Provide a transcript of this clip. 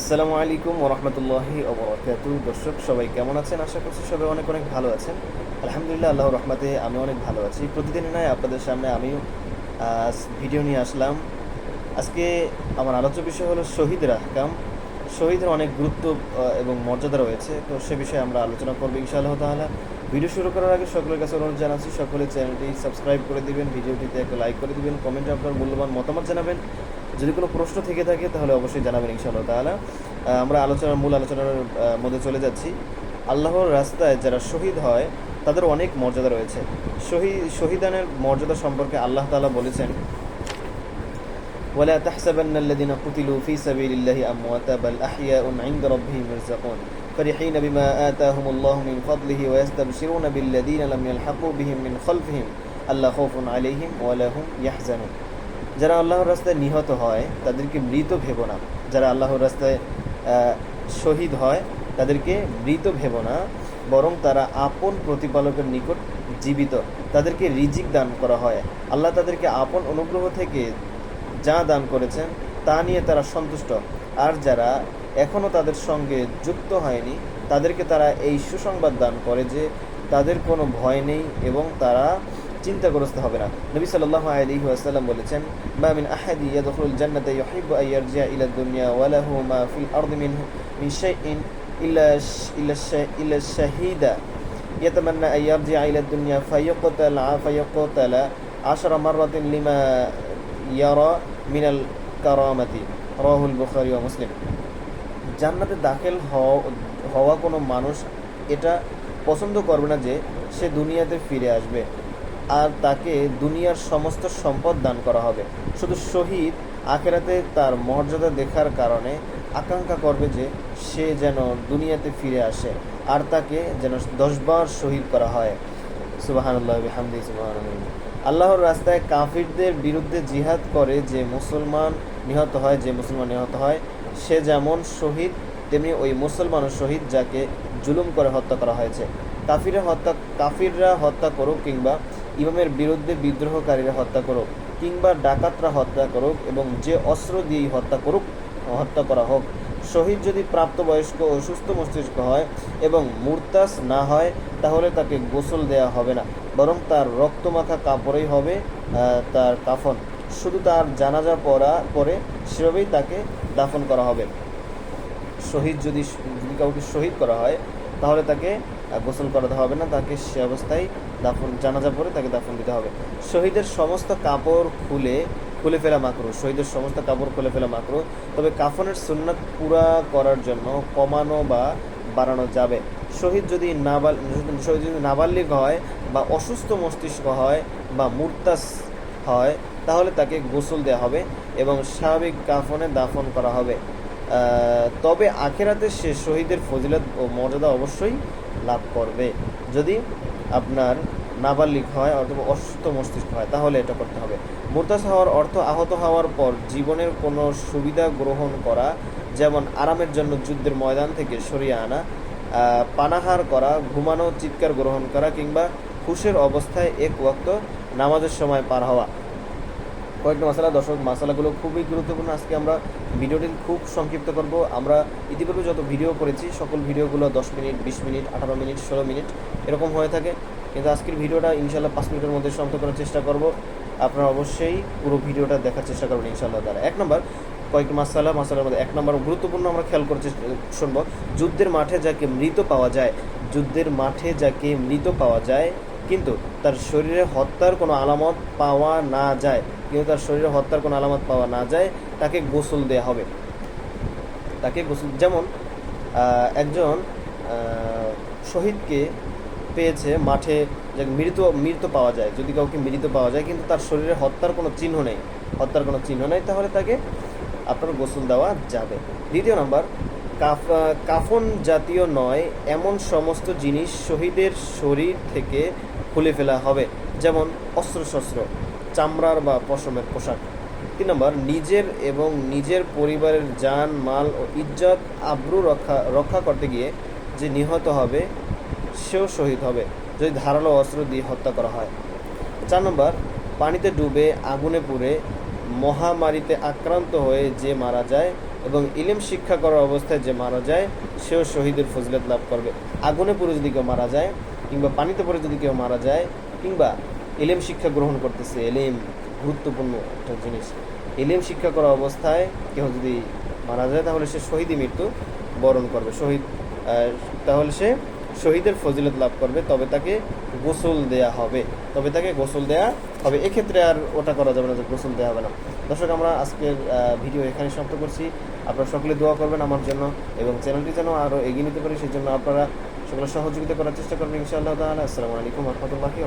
আসসালামু আলাইকুম ওরহমতুল্লাহি ওবরাকাতু দর্শক, সবাই কেমন আছেন? আশা করছি সবাই অনেক অনেক ভালো আছেন। আলহামদুলিল্লাহ, আল্লাহর রহমতে আমি অনেক ভালো আছি। প্রতিদিন নয়, আপনাদের সামনে আজ ভিডিও নিয়ে আসলাম। আজকে আমার আলোচ্য বিষয় হলো শহীদের আহকাম। শহীদের অনেক গুরুত্ব এবং মর্যাদা রয়েছে। তো সে বিষয়ে আমরা আলোচনা করব ইনশাআল্লাহ তাহলে ভিডিও শুরু করার আগে সকলের কাছে অনুরোধ জানাচ্ছি, সকলে চ্যানেলটি সাবস্ক্রাইব করে দিবেন, ভিডিওটিতে একটা লাইক করে দিবেন, কমেন্টে আপনার মূল্যবান মতামত জানাবেন। যদি কোনো প্রশ্ন থেকে থাকে তাহলে অবশ্যই জানাবেন ইনশাআল্লাহ তাহলে আমরা আলোচনার মূল আলোচনার আহ, মধ্যে চলে যাচ্ছি আল্লাহর রাস্তায় যারা শহীদ হয় তাদের অনেক মর্যাদা রয়েছে শহীদ শহীদানের মর্যাদা সম্পর্কে আল্লাহ তাআলা বলেছেন ولا تحسبن الذين قتلوا في سبيل الله أمواتا بل أحياء عند ربهم يرزقون فرحين بما آتاهم الله من فضله ويستبشرون بالذين لم يلحقوا بهم من خلفهم ألا خوف عليهم ولا هم يحزنون যারা আল্লাহর রাস্তায় নিহত হয়, তাদেরকে মৃত ভেবো না। যারা আল্লাহর রাস্তায় শহীদ হয়, তাদেরকে মৃত ভেবো না। বরং তারা আপন প্রতিপালকের নিকট জীবিত। তাদেরকে রিজিক দান করা হয়। আল্লাহ তাদেরকে আপন অনুগ্রহ থেকে যা দান করেছেন, তা নিয়ে তারা সন্তুষ্ট। আর যারা এখনও তাদের সঙ্গে যুক্ত হয়নি, তাদেরকে তারা এই সুসংবাদ দান করে যে তাদের কোনো ভয় নেই এবং তারা চিন্তাগ্রস্ত হবে না। নবী সাল্লাহ আলী আসাল্লাম বলেছেন মামিন আহাদি ইয়াদুল জান্নাত দুনিয়া ওয়ালাহু মা দুনিয়া আশরা লিমা মিনাল কারামাতি। রাহুল মুসলিম। জান্নাতে দাখিল হওয়া কোনো মানুষ এটা পছন্দ করবে না যে সে দুনিয়াতে ফিরে আসবে। আর তাকে দুনিয়ার সমস্ত সম্পদ দান করা হবে। শুধু শহীদ আখেরাতে তার মর্যাদা দেখার কারণে আকাঙ্ক্ষা করবে যে সে যেন দুনিয়াতে ফিরে আসে আর তাকে যেন দশবার শহীদ করা হয়। সুবাহানুল্লাহ আল্লাহর রাস্তায় কাফিরদের বিরুদ্ধে জিহাদ করে যে মুসলমান নিহত হয়, যে মুসলমান নিহত হয়, সে যেমন শহীদ, তেমনি ওই মুসলমানও শহীদ যাকে জুলুম করে হত্যা করা হয়েছে। কাফিরা হত্যা কাফিররা হত্যা করুক কিংবা ইমামের বিরুদ্ধে বিদ্রোহকারীরা হত্যা করুক কিংবা ডাকাতরা হত্যা করুক এবং যে অস্ত্র দিয়েই হত্যা করুক, হত্যা করা হোক। শহীদ যদি প্রাপ্তবয়স্ক ও সুস্থ মস্তিষ্ক হয় এবং মুরতাস না হয়, তাহলে তাকে গোসল দেয়া হবে না। বরং তার রক্তমাখা কাপড়েই হবে তার কাফন। শুধু তার জানাজা পড়া পরে সেভাবেই তাকে দাফন করা হবে। শহীদ যদি যদি কাউকে শহীদ করা হয় তাহলে তাকে গোসল করাতে হবে না, তাকে সে অবস্থায় দাফন, জানাজা পরে তাকে দাফন দিতে হবে। শহীদের সমস্ত কাপড় খুলে খুলে ফেলা মাকরু, শহীদের সমস্ত কাপড় খুলে ফেলা মাকরু। তবে কাফনের সুন্নাত পুরা করার জন্য কমানো বা বাড়ানো যাবে। শহীদ যদি নাবাল, শহীদ যদি নাবালিগ হয় বা অসুস্থ মস্তিষ্ক হয় বা মুরতাস হয়, তাহলে তাকে গোসল দেওয়া হবে এবং স্বাভাবিক কাফনে দাফন করা হবে। তবে আখেরাতে সে শহীদের ফজিলত ও মর্যাদা অবশ্যই লাভ করবে। যদি আপনার নাবালিক হয় অথবা অসুস্থ মস্তিষ্ক হয়, তাহলে এটা করতে হবে। মুরতাস হওয়ার অর্থ আহত হওয়ার পর জীবনের কোনো সুবিধা গ্রহণ করা, যেমন আরামের জন্য যুদ্ধের ময়দান থেকে সরিয়ে আনা পানাহার করা, ঘুমানো, চিৎকার গ্রহণ করা, কিংবা হুশের অবস্থায় এক ওয়াক্ত নামাজের সময় পার হওয়া। কয়েকটা মশলা, দর্শক, মশলাগুলো খুবই গুরুত্বপূর্ণ। আজকে আমরা ভিডিওটি খুব সংক্ষিপ্ত করব। আমরা ইতিপূর্বে যত ভিডিও করেছি, সকল ভিডিওগুলো দশ মিনিট, বিশ মিনিট, আঠারো মিনিট, ষোলো মিনিট এরকম হয়ে থাকে। কিন্তু আজকের ভিডিওটা ইনশাল্লাহ পাঁচ মিনিটের মধ্যে সমাপ্ত করার চেষ্টা করব। আপনারা অবশ্যই পুরো ভিডিওটা দেখার চেষ্টা করবেন ইনশাল্লাহ দ্বারা এক নম্বর, কয়েকটি মাসালা মাসালার মধ্যে এক নম্বর গুরুত্বপূর্ণ আমরা খেয়াল করতে শুনব। যুদ্ধের মাঠে যাকে মৃত পাওয়া যায়, যুদ্ধের মাঠে যাকে মৃত পাওয়া যায় কিন্তু তার শরীরে হত্যার কোনো আলামত পাওয়া না যায়। কিন্তু তার শরীরে হত্যার কোনো আলামত পাওয়া না যায়, তাকে গোসল দেয়া হবে। তাকে গোসল যেমন একজন শহীদকে পেয়েছে মাঠে যে মৃত মৃত পাওয়া যায়। যদি কাউকে মৃত পাওয়া যায়, কিন্তু তার শরীরে হত্যার কোনো চিহ্ন নেই। হত্যার কোনো চিহ্ন নেই, তাহলে তাকে আপনার গোসল দেওয়া যাবে। দ্বিতীয় নম্বর, কাফ কাফন জাতীয় নয়, এমন সমস্ত জিনিস শহীদের শরীর থেকে খুলে ফেলা হবে, যেমন অস্ত্রশস্ত্র, চামড়ার বা পশমের পোশাক। তিন নম্বর, নিজের এবং নিজের পরিবারের যান মাল ও ইজ্জত আব্রু রক্ষা রক্ষা করতে গিয়ে যে নিহত হবে, সেও শহীদ হবে, যদি ধারালো অস্ত্র দিয়ে হত্যা করা হয়। চার নম্বর, পানিতে ডুবে আগুনে পুড়ে মহামারীতে আক্রান্ত হয়ে যে মারা যায় এবং ইলিম শিক্ষা করার অবস্থায় যে মারা যায়, সেও শহীদের ফজিলত লাভ করবে। আগুনে পড়ে যদি কেউ মারা যায় কিংবা পানিতে পড়ে যদি কেউ মারা যায়, কিংবা ইলিম শিক্ষা গ্রহণ করতেছে, এলিম গুরুত্বপূর্ণ একটা জিনিস। এলিম শিক্ষা করা অবস্থায় কেউ যদি মারা যায়, তাহলে সে শহীদই মৃত্যু বরণ করবে। শহীদ তাহলে সে শহীদের ফজিলত লাভ করবে, তবে তাকে গোসল দেয়া হবে। তবে তাকে গোসল দেয়া হবে। এক্ষেত্রে আর ওটা করা যাবে না যে গোসল দেওয়া হবে না। দর্শক, আমরা আজকের ভিডিও এখানে সমাপ্ত করছি। আপনারা সকলে দোয়া করবেন আমার জন্য এবং চ্যানেলটি যেন আরও এগিয়ে নিতে পারি সেই জন্য আপনারা সকলে সহযোগিতা করার চেষ্টা করবেন ইনশাআল্লাহ তাহলে আসসালামু আলাইকুম রহমতুল্লাহি